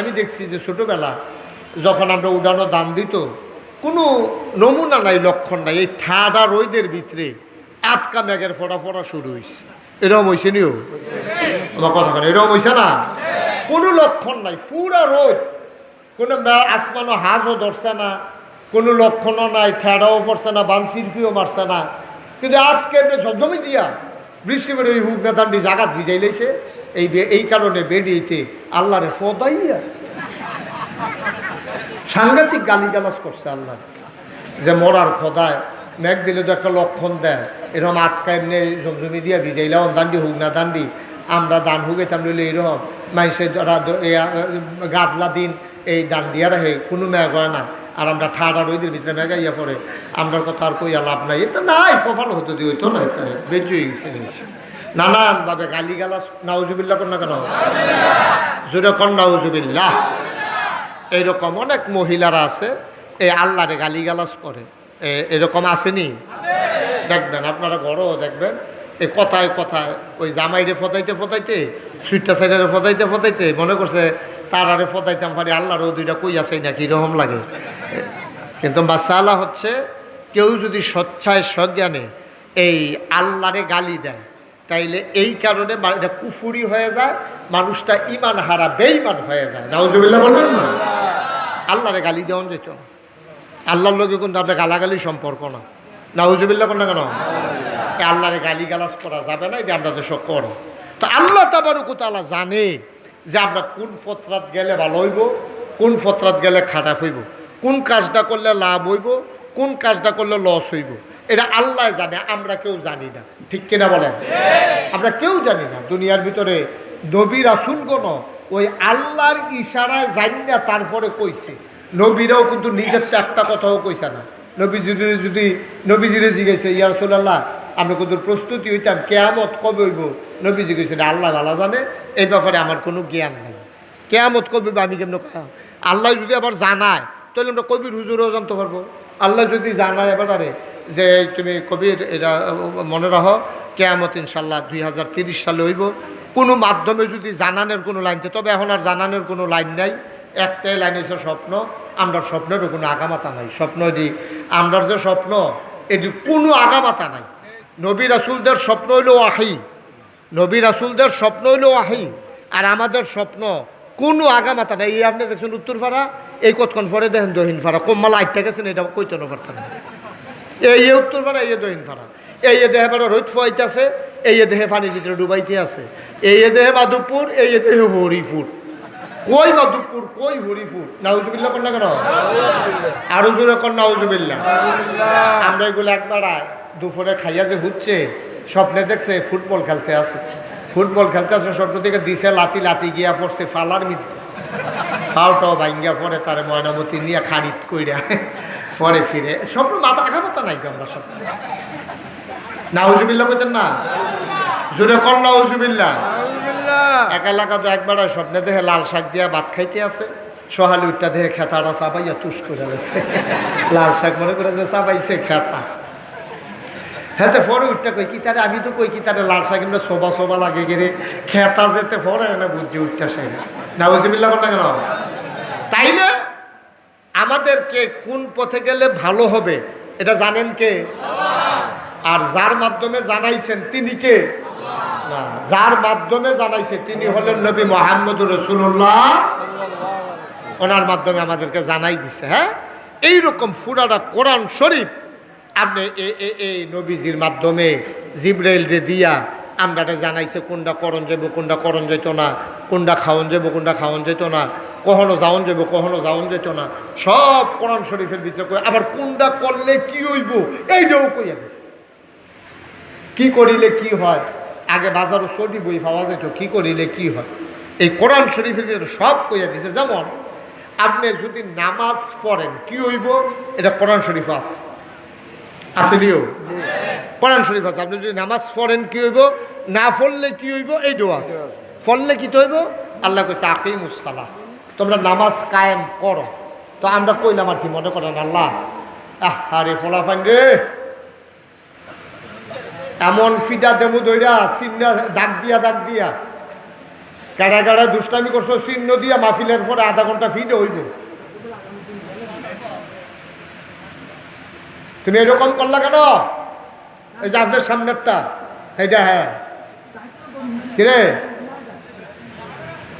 আমি দেখছি যে ছোটোবেলা যখন আমরা উড়ানো দান দিত, কোনো নমুনা নাই, লক্ষণ নাই, এই ঠাডা রোদের ভিতরে আটকা মেঘের ফোটা ফোটা শুরু হয়েছে এরকম হয়েছে নিও? আমার কথা কেন, এরকম হয়েছে না? কোনো লক্ষণ নাই, পুরা রোদ। কোনো আসমানও হাজও ধরছে না, কোনো লক্ষণও নাই, ঠেড়াও পড়ছে না, বান সিরকিও মারছে না। কিন্তু এমনি ঝমঝমি দিয়া বৃষ্টি করে ওই হুক নেতান্ডি জাগাত ভিজাই লাইছে। এই এই কারণে বেরিয়েতে আল্লাহরে ফদাইয়া সাংঘাতিক গালিগালাজ করছে আল্লাহ। যে মরার খোদায়, মেঘ দিলে তো একটা লক্ষণ দেয়। এরকম আটকা এমনি জমজমি দিয়া ভিজাইলাম, দান্ডি হুক না দান্ডি আমরা দান হুগাইতাম রইলে এইরকম মানুষের গাদলা দিন, এই দান দিয়া রাখে, কোনো মেঘ হয় না। আর আমরা ঠাডা রইদের ভিতরে মেঘাইয়া পড়ে আমরা কথা আর কইয়া লাভ নাই। এটা নাই, কপাল হতো দিয়ে হইতো না, এটা হয়ে গেছে নানানভাবে গালি গালাস নাউজুবিল্লা কর না কেন? জোরে কর নাউজুবিল্লাহ। এইরকম অনেক মহিলারা আছে এই আল্লাহরে গালিগালাজ করে। এ- এরকম আসেনি? দেখবেন, আপনারা ঘরেও দেখবেন এই কথায় কথায়, ওই জামাইরে ফতাইতে ফতাইতে সুইটটা সাইডারে ফতাইতে ফতাইতে মনে করছে তার তারারে ফতাইতাম পারি আল্লাহরও দুইটা কই আছে নাকি এরকম লাগে? কিন্তু মাসালা হচ্ছে কেউ যদি স্বচ্ছায় সজ্ঞানে এই আল্লাহরে গালি দেয়, তাইলে এই কারণে এটা কুফুরি হয়ে যায়, মানুষটা ইমান হারা বেইমান হয়ে যায়। নাউজুবিল্লাহ বলবেন না? আল্লাহরে গালি দেওয়া যেত আল্লাহর লোকে কিন্তু আপনার গালাগালি সম্পর্ক না। নাউজুবিল্লাহ কোন না কেন? আল্লাহরে গালি গালাজ করা যাবে না, এটা আমরা দেশ করো তো আল্লাহ তাবারুকুতালা জানে যে আমরা কোন ফতরাত গেলে ভালো হইব, কোন ফতরাত গেলে খারাপ হইব। কোন কাজটা করলে লাভ হইব, কোন কাজটা করলে লস হইব? এটা আল্লাহ জানে, আমরা কেউ জানি না। ঠিক কিনা বলেন? আমরা কেউ জানি না। দুনিয়ার ভিতরে নবী রাসুলগণ ওই আল্লাহর ইশারায় জানি না তারপরে কইছে। নবীরাও কিন্তু নিজের তো একটা কথাও কইছে না। নবী যদি, নবীজিরে জিজ্ঞেসে, ইয়া রসুল্লাহ আমরা কিন্তু প্রস্তুতি হইতাম? কেয়ামত কবে হইব? নবী জিজ্ঞেসে আল্লাহ ভালো জানে, এই ব্যাপারে আমার কোনো জ্ঞান নেই। কেয়ামত কবে আমি কেমন আল্লাহ যদি আবার জানায় তাহলে আমরা কবির হুজুরও জানতে পারব। আল্লাহ যদি জানায় এবারে যে তুমি কবির, এটা মনে রাখো, কেয়ামত ইনশাল্লাহ দুই হাজার তিরিশ সালে হইব। কোনো মাধ্যমে যদি জানানোর কোনো লাইন তবে এখন আর জানানোর কোনো লাইন নাই। একটাই লাইন হচ্ছে স্বপ্ন। আমরা স্বপ্নেরও কোনো আগামাতা নাই। স্বপ্ন এটি, আমরার যে স্বপ্ন, এটি কোনো আগামাতা নাই। নবী রাসুলদের স্বপ্ন হইলেও আহি নবী রাসুলদের স্বপ্ন হইলেও আহি আর আমাদের স্বপ্ন কোনো আগামাতা নাই। এই আপনি দেখছেন উত্তরপাড়া এই কতক্ষণ পরে দেখেন দহিন ফাড়া? কম্মালা আটটা গেছেন এটা কইতে না পারতেন এই উত্তর ফাড়া, এই দহিন ফাড়া। এই দেহে পাড়া রোদ ফুয়াইতেছে, এই দেহে পানির ভিতরে ডুবাইতে আছে। এই দেহে মাধুপুর এই দেহে হরিপুর। কই মাধুপুর কই হরিপুর? নাউজুবিল্লা কন্যা কেন? আরও জোরে কর নাউজুবিল্লা আমরা এগুলো একবার দুপুরে খাইয়া যে হচ্ছে, স্বপ্নে দেখছে ফুটবল খেলতে আছে। ফুটবল খেলতে আছে, স্বপ্ন থেকে দিছে লাতি লাতি গিয়া পড়ছে, ফালার মিথ্যে। ফাউটাও ভাঙ্গিয়া পরে তার ময়নামতি নিয়ে খারিদ কইরা পরে ফিরে। স্বপ্ন মাথা আঘা মাথা নাই আমরা স্বপ্ন নাউজুবিল্লা কইতেন না? জোরে কর নাউজুবিল্লা এক এলাকা তো একবার স্বপ্নে দেহে লাল শাক দিয়া ভাত খাইতে আছে। সহালি উঠটা দেহে খেতাটা চাপাইয়া তুষ করে গেছে লাল শাক মনে করে যে চাপাইছে খেতা। হেতে ফরে উঠটা কই কি তারে? আমি তো কই কি তারে লাল শাক? এমনি সোবা সোবা লাগে গেলে খেতা যেতে পরে না বুঝছি উঠটা সেই না বুঝিবিল্লা না কেন? তাইলে আমাদেরকে কোন পথে গেলে ভালো হবে এটা জানেন কে? আর যার মাধ্যমে জানাইছেন তিনি কে? না যার মাধ্যমে জানাইছে তিনি হলেন নবী মোহাম্মদ রসুল্লাহ ওনার মাধ্যমে আমাদেরকে জানাই দিছে হ্যাঁ? এইরকম ফুরাটা কোরআন শরীফ আপনি এ- এ- এই নবীজির মাধ্যমে জিব্রাইল রে দিয়া আমরা জানাইছে কোনটা করণ যাব কোনটা করণ যেত না কোনটা খাওয়ন যাব কোনটা খাওয়ন যেত না। কখনো যাওন যাব কখনো যাওন যেত না। সব কোরআন শরীফের ভিতরে কই আবার কোনটা করলে কি হইব? এইটাও কইয়া দিছে। কি করিলে কি হয়? আগে বাজারও চটি বই পাওয়া যেত কি করিলে কি হয়? এই কোরআন শরীফের ভিতরে সব কইয়া দিছে। যেমন, আপনি যদি নামাজ পড়েন, কি হইব? এটা কোরআন শরীফ আছে। আসেনিও কোরআন শরীফ আছে। আপনি যদি নামাজ পড়েন, কি হইব? না পড়লে কি হইব? এইটাও আছে। পড়লে কি তো হইব? আল্লাহ কইছে আকিম উসালা তোমরা নামাজ কায়েম করো। তো আমরা কইলাম আর কি, মনে করেন আল্লাহ। আহ, আরে ফলাফান রে। এমন ফিডা দেমু দইরা সিন্না দাগ দিয়া দাগ দিয়া। কাড়া কাড়া দুষ্টামি করছ, চিহ্ন দিয়া মাহফিলের পরে আধা ঘণ্টা ফিরে হইব। তুমি এরকম করলা কেন? এই যে আপনার সামনেরটা, এইটা হ্যাঁ। কিরে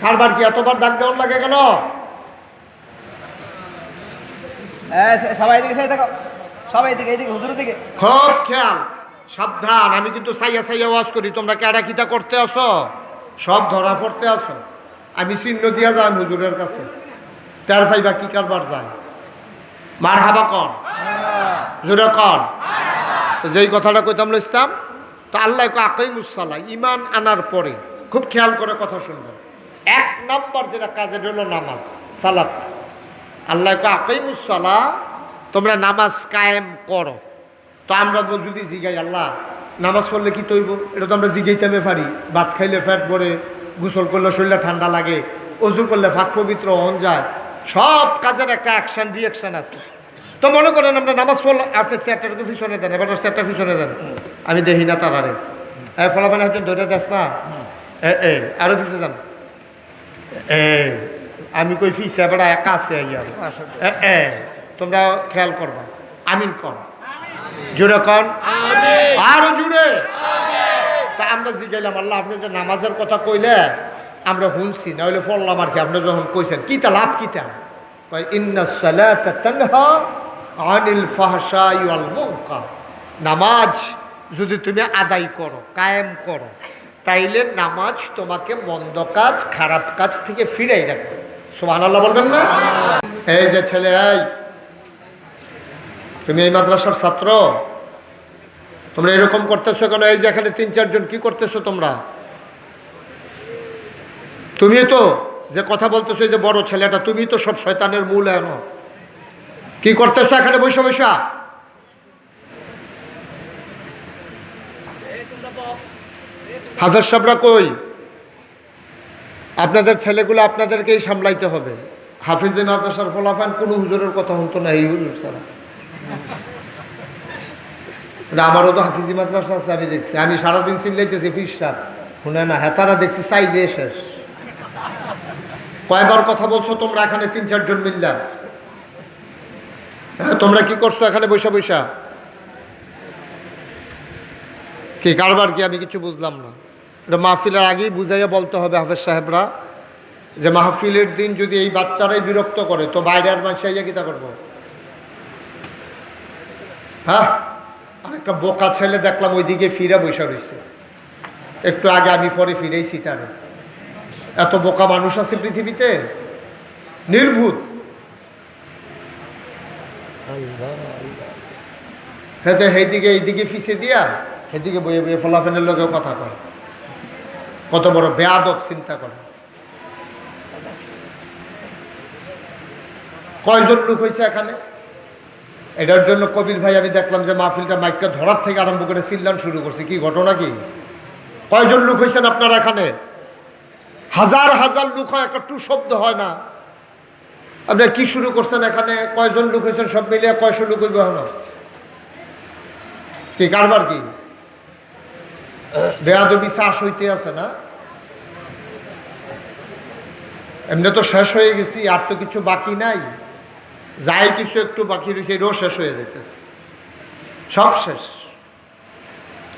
কারবার কি এতবার ডাক দেওয়ার লাগে কেন? হ্যাঁ, সবাই সাইড সবাই হুজুরের দিকে। খুব খেয়াল। সাবধান আমি কিন্তু সাইয়া সাইয়া ওয়াজ করি। তোমরা কেডা কিতা করতে আসো? সব ধরা পড়তে আসো। আমি চিহ্ন দিয়া যাই হুজুরের কাছে। তার ফাইবা কি কারবার যায়। মার হাবা কন। জোরে কন। যেই কথাটা কইতাম ইসলাম তো আল্লাহ আকাই মুসাল্লাহ ইমান আনার পরে। খুব খেয়াল করে কথা শুনবেন। এক নম্বর যেটা কাজে হলো নামাজ, সালাত। আল্লাহ আকাই মুসাল্লাহ তোমরা নামাজ কায়েম করো। তো আমরা যদি জিগাই, আল্লাহ, নামাজ পড়লে কি তৈব? এটা তো আমরা জিগাইতামে পারি। ভাত খাইলে ফ্যাট পরে গোসল করলে শরীরটা ঠান্ডা লাগে অজু করলে ফাঁক পবিত্র হন যায়। সব কাজের একটা অ্যাকশন রিয়াকশন আছে। তো মনে করেন আমরা নামাজ পড়লাম, আপনি চেয়ারটার পিছনে দেন, এবার চেয়ারটা পিছনে দেন। আমি দেখি না তারারে। এ, ফলাফল একজন ধরে যাস না? এ এ, আরও পিছিয়ে যান। এ আমি কই ফিস একা আছে ইয়ার। এ তোমরা খেয়াল করবা। আমিন কর জুড়ে কন। আরও জুড়ে তা আমরা জিগাইলাম আল্লাহ আপনি যে নামাজের কথা কইলে আমরা শুনছি না হইলে পড়লাম আর কি আপনি যখন কইছেন কিতা লাভ কিতা আনিল মুনকার। নামাজ যদি তুমি আদায় করো কায়েম করো তাইলে নামাজ তোমাকে মন্দ কাজ, খারাপ কাজ থেকে ফিরাই রাখবে। সুবহানাল্লাহ বলবেন না? এই যে ছেলে, এই। তুমি এই মাদ্রাসার ছাত্র? তোমরা এরকম করতেছো কেন? এই যে এখানে তিন, চারজন, কি করতেছো তোমরা? তুমি তো যে কথা বলতেছো যে বড় ছেলেটা, তুমি তো সব শয়তানের মূল এনো। কি করতেছো এখানে বৈশা বৈশা হাফেজ সাবরা কই? আপনাদের ছেলেগুলো আপনাদেরকেই সামলাইতে হবে। হাফিজে মাদ্রাসার ফলাফান কোনো হুজুরের কথা হতো না, এই হুজুর ছাড়া। আমারও তো হাফিজি মাদ্রাসা আছে, আমি দেখছি। আমি সারাদিন চিল্লাইতেছি ফিসার শুনে না হেতারা দেখছি চাইলে শেষ। কয়বার কথা বলছো তোমরা এখানে তিন চারজন মিল্লা? হ্যাঁ তোমরা কি করছ এখানে বৈশা বৈশা কি, কারবার কি? আমি কিছু বুঝলাম না। এটা মাহফিলের আগেই বুঝাইয়া বলতে হবে হাফেজ সাহেবরা যে মাহফিলের দিন যদি এই বাচ্চারাই বিরক্ত করে, তো বাইরে আর মানুষ আইয়া কিতা করব? হ্যাঁ? আর একটা বোকা ছেলে দেখলাম ওইদিকে ফিরে বসে রয়েছে একটু আগে আমি পরে ফিরেইছি তারে। এত বোকা মানুষ আছে পৃথিবীতে? নির্ভূত হ্যাঁ তো সেইদিকে এইদিকে ফিসে দিয়া সেদিকে বইয়ে বইয়ে ফলাফেনের লোকেও কথা কয়। কত বড় বেয়াদব চিন্তা করে। কয়জন লোক হয়েছে এখানে? এটার জন্য কবির ভাই, আমি দেখলাম যে মাহফিলটা মাইকটা ধরার থেকে আরম্ভ করে চিল্লান শুরু করছে। কি ঘটনা কি? কয়জন লোক হয়েছেন আপনারা এখানে? হাজার হাজার লোক হয়, একটা টু শব্দ হয় না। আপনি কি শুরু করছেন এখানে? কয়জন লোক হয়েছেন সব মিলিয়ে কয়শো লোক হইব কি, কারবার কি? বেয়াদবি চাষ হইতে আছে না? এমনি তো শেষ হয়ে গেছি, আর তো কিছু বাকি নাই। যাই কিছু একটু বাকি রয়েছে এটাও শেষ হয়ে যেতেছে সব শেষ।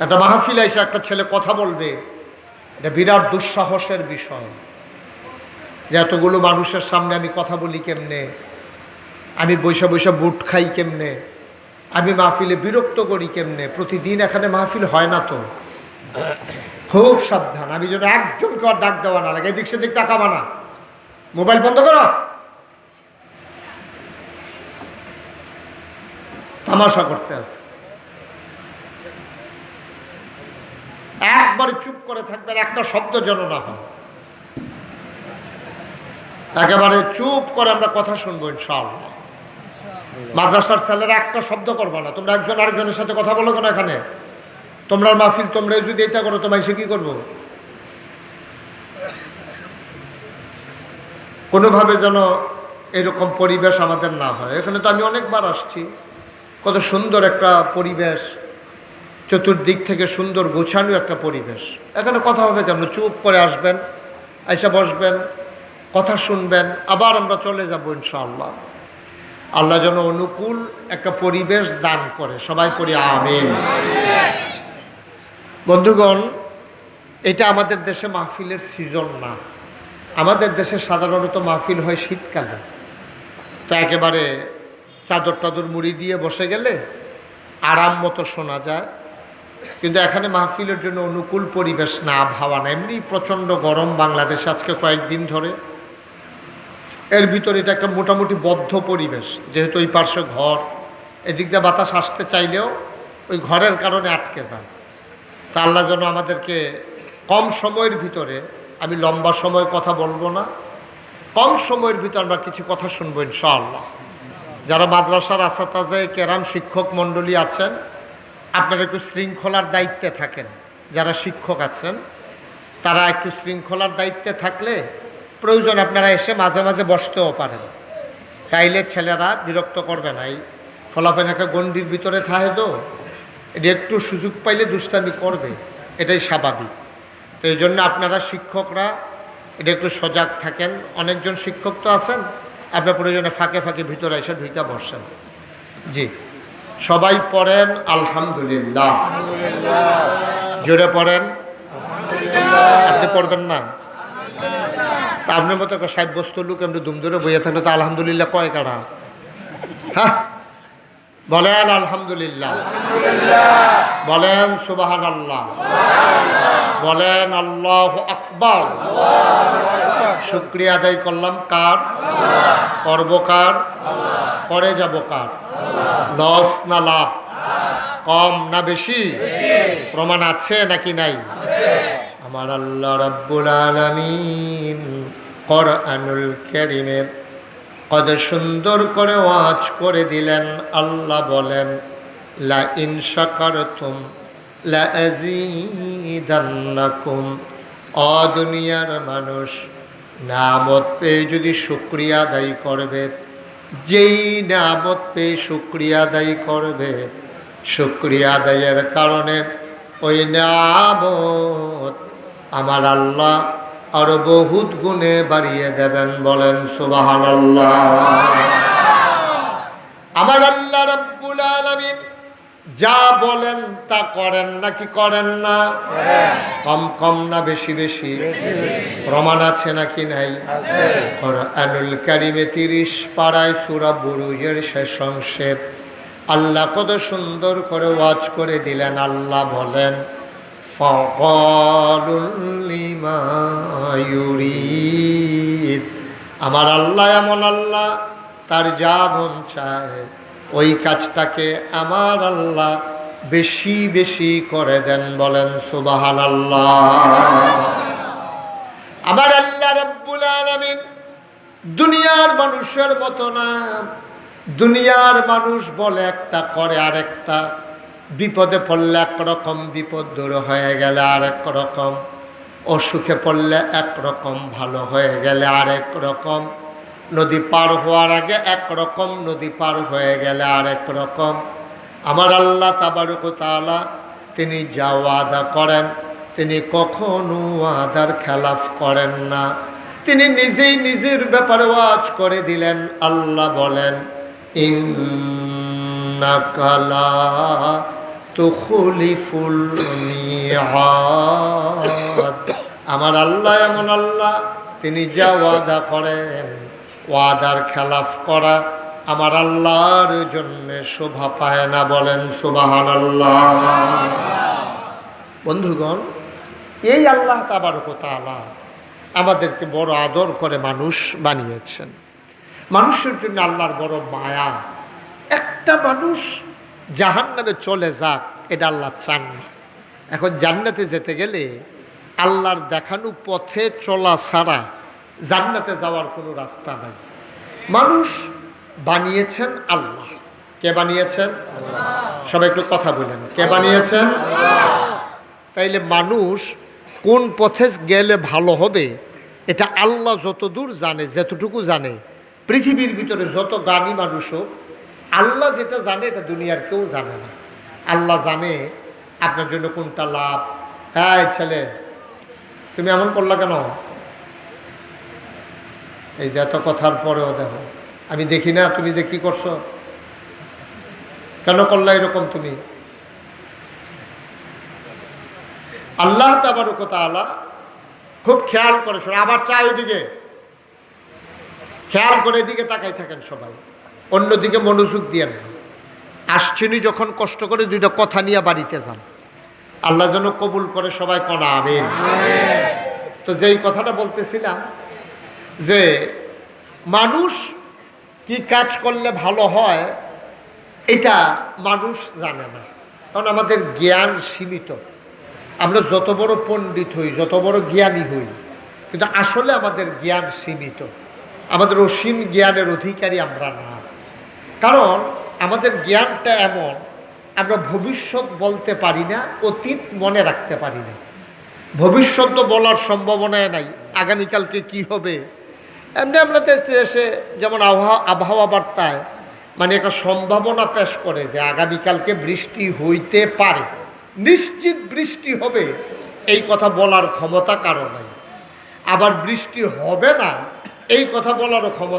একটা মাহফিল এসে একটা ছেলে কথা বলবে, এটা বিরাট দুঃসাহসের বিষয়। যে এতগুলো মানুষের সামনে আমি কথা বলি কেমনে? আমি বৈশা বৈশা বুট খাই কেমনে? আমি মাহফিলে বিরক্ত করি কেমনে? প্রতিদিন এখানে মাহফিল হয় না তো। খুব সাবধান। আমি যেন একজনকে আর ডাক দেওয়া না লাগে, এদিক সেদিক তাকাবা না। মোবাইল বন্ধ করো। তামাশা করতে আছে একবার চুপ করে থাকবেন, একটা শব্দ যেন না হয়। একেবারে চুপ করে আমরা কথা শুনব, ইনশাআল্লাহ। মাদ্রাসার ছেলেরা একটা শব্দ করব না। তোমরা একজন আরেকজনের সাথে কথা বলো কেন এখানে? তোমরা মাহফিল, তোমরা যদি এটা করো তোমায় সে কি করব? কোনোভাবে যেন এরকম পরিবেশ আমাদের না হয়। এখানে তো আমি অনেকবার আসছি। কত সুন্দর একটা পরিবেশ, চতুর্দিক থেকে সুন্দর গোছানো একটা পরিবেশ। এখানে কথা হবে কেমন চুপ করে আসবেন এসে বসবেন, কথা শুনবেন, আবার আমরা চলে যাব ইনশাআল্লাহ। আল্লাহ যেন অনুকূল একটা পরিবেশ দান করে। সবাই পড়ি, আমিন। বন্ধুগণ, এটা আমাদের দেশে মাহফিলের সিজন না। আমাদের দেশে সাধারণত মাহফিল হয় শীতকালে। তো একেবারে চাদর টাদর মুড়ি দিয়ে বসে গেলে আরাম মতো শোনা যায়। কিন্তু এখানে মাহফিলের জন্য অনুকূল পরিবেশ না আবহাওয়া না। এমনি প্রচণ্ড গরম বাংলাদেশ আজকে কয়েকদিন ধরে। এর ভিতরে এটা একটা মোটামুটি বদ্ধ পরিবেশ। যেহেতু ওই পার্শ্বে ঘর, এদিক দিয়ে বাতাস আসতে চাইলেও ওই ঘরের কারণে আটকে যায়। তা আল্লাহ যেন আমাদেরকে কম সময়ের ভিতরে, আমি লম্বা সময় কথা বলব না, কম সময়ের ভিতরে আমরা কিছু কথা শুনব ইনশাআল্লাহ। যারা মাদ্রাসার আসাতাজায় কেরাম শিক্ষক মণ্ডলী আছেন, আপনারা একটু শৃঙ্খলার দায়িত্বে থাকেন। যারা শিক্ষক আছেন, তারা একটু শৃঙ্খলার দায়িত্বে থাকলে প্রয়োজন আপনারা এসে মাঝে মাঝে বসতেও পারেন। তাইলে ছেলেরা বিরক্ত করবে না। এই ফলাফল একটা গণ্ডির ভিতরে থাকে তো। এটা একটু সুযোগ পাইলে দুষ্টামি করবে, এটাই স্বাভাবিক। তো এই জন্য আপনারা শিক্ষকরা, এটা একটু সজাগ থাকেন। অনেকজন শিক্ষক তো আছেন, আপনার প্রয়োজনে ফাঁকে ফাঁকে ভিতরে এসে ঢুকে বসেন। জি। সবাই পড়েন, আলহামদুলিল্লাহ। জোরে পড়েন। আপনি পড়বেন না? তা আপনার মতো একটা সাব্যস্ত লোক এমনি দুম ধরে বইয়ে থাকলে তো আলহামদুলিল্লাহ কয় কাড়া? হ্যাঁ? বলেন আলহামদুলিল্লাহ। বলেন সুবাহান আল্লাহ বলেন আল্লাহ আকবর। শুক্রিয়া আদায় করলাম কার? করব কার? করে যাব কার? লস না লাভ? কম না বেশি? প্রমাণ আছে নাকি নাই? আমার আল্লাহ রাব্বুল আলামিন কোরআনুল কারীমে কত সুন্দর করে ওয়াজ করে দিলেন, আল্লাহ বলেন, লা ইন শাকারতুম লা আযীদান্নাকুম। অ দুনিয়ার মানুষ নামত পেয়ে যদি শুক্রিয়া আদায় করবে, যেই নামত পেয়ে শুক্রিয়া আদায় করবে, শুক্রিয়া আদায়ের কারণে ওই নামত আমার আল্লাহ আরও বহুত গুণে বাড়িয়ে দেবেন বলেন আমার আল্লাহ রব্বুল আলামিন যা বলেন তা করেন নাকি করেন না? কম কম না বেশি বেশি। প্রমাণ আছে নাকি নাই? কোরআনুল কারিমে তিরিশ পাড়ায় সুরা বুরুজের শেষ অংশে আল্লাহ কত সুন্দর করে ওয়াজ করে দিলেন, আল্লাহ বলেন আমার আল্লাহ এমন আল্লাহ, তার যা মন চায়, ওই কাজটাকে আমার আল্লাহ বেশি বেশি করে দেন বলেন সুবাহান আল্লাহ আমার আল্লাহ রব্বুল আলমিন দুনিয়ার মানুষের মতো না, দুনিয়ার মানুষ বলে একটা, করে আরেকটা। বিপদে পড়লে একরকম বিপদ দূর হয়ে গেলে আরেক রকম। অসুখে পড়লে একরকম ভালো হয়ে গেলে আরেক রকম। নদী পার হওয়ার আগে একরকম নদী পার হয়ে গেলে আরেক রকম। আমার আল্লাহ তাবারুক তাআলা তিনি যা ওয়াদা করেন, তিনি কখনো ওয়াদার খেলাফ করেন না। তিনি নিজেই নিজের ব্যাপারে ওয়াজ করে দিলেন। আল্লাহ বলেন ইন্নাকালা তুখলিফুল মিআদ আমার আল্লাহ এমন আল্লাহ, তিনি যা ওয়াদা করেন, ওয়াদার খেলাফ করা আমার আল্লাহর জন্য শোভা পায় না বলেন সুবাহান বন্ধুগণ, এই আল্লাহ তাবারক তাআলা আমাদেরকে বড় আদর করে মানুষ বানিয়েছেন। মানুষের জন্য আল্লাহর বড় মায়া একটা মানুষ জাহান নামে চলে যাক এটা আল্লাহ চান না। এখন জান্নাতে যেতে গেলে আল্লাহর দেখানো পথে চলা ছাড়া জান্নাতে যাওয়ার কোনো রাস্তা নাই। মানুষ বানিয়েছেন আল্লাহ। কে বানিয়েছেন? সবাই একটু কথা বলেন কে বানিয়েছেন? তাইলে মানুষ কোন পথে গেলে ভালো হবে এটা আল্লাহ যতদূর জানে যতটুকু জানে পৃথিবীর ভিতরে যত জ্ঞানী মানুষ হোক আল্লাহ যেটা জানে, এটা দুনিয়ার কেউ জানে না। আল্লাহ জানে আপনার জন্য কোনটা লাভ। হ্যাঁ ছেলে, তুমি এমন করলা কেন? এই যে এত কথার পরেও দেখো, আমি দেখি না, তুমি যে কি করছ? কেন করলা এরকম তুমি? আল্লাহ তাবারকতা আলা খুব খেয়াল করে আবার চাই ওদিকে। খেয়াল করে এদিকে তাকাই থাকেন সবাই। অন্যদিকে মনোযোগ দিয়েন না। আসছেনি যখন কষ্ট করে দুইটা কথা নিয়ে বাড়িতে যান। আল্লাহ যেন কবুল করে সবাই কনা আবেন তো যেই কথাটা বলতেছিলাম যে, মানুষ কি কাজ করলে ভালো হয়, এটা মানুষ জানে না। কারণ আমাদের জ্ঞান সীমিত। আমরা যত বড় পণ্ডিত হই, যত বড় জ্ঞানী হই, কিন্তু আসলে আমাদের জ্ঞান সীমিত। আমাদের অসীম জ্ঞানের অধিকারী আমরা না। কারণ আমাদের জ্ঞানটা এমন, আমরা ভবিষ্যৎ বলতে পারি না, অতীত মনে রাখতে পারি না। ভবিষ্যৎ তো বলার সম্ভাবনায় নাই, আগামীকালকে কি হবে? এমনি আমরা দেশে দেশে যেমন আবহাওয়া আবহাওয়া বার্তায় মানে একটা সম্ভাবনা পেশ করে যে আগামীকালকে বৃষ্টি হইতে পারে। নিশ্চিত বৃষ্টি হবে, এই কথা বলার ক্ষমতা কারও নাই। আবার বৃষ্টি হবে না, এই কথা বলারও ক্ষমতা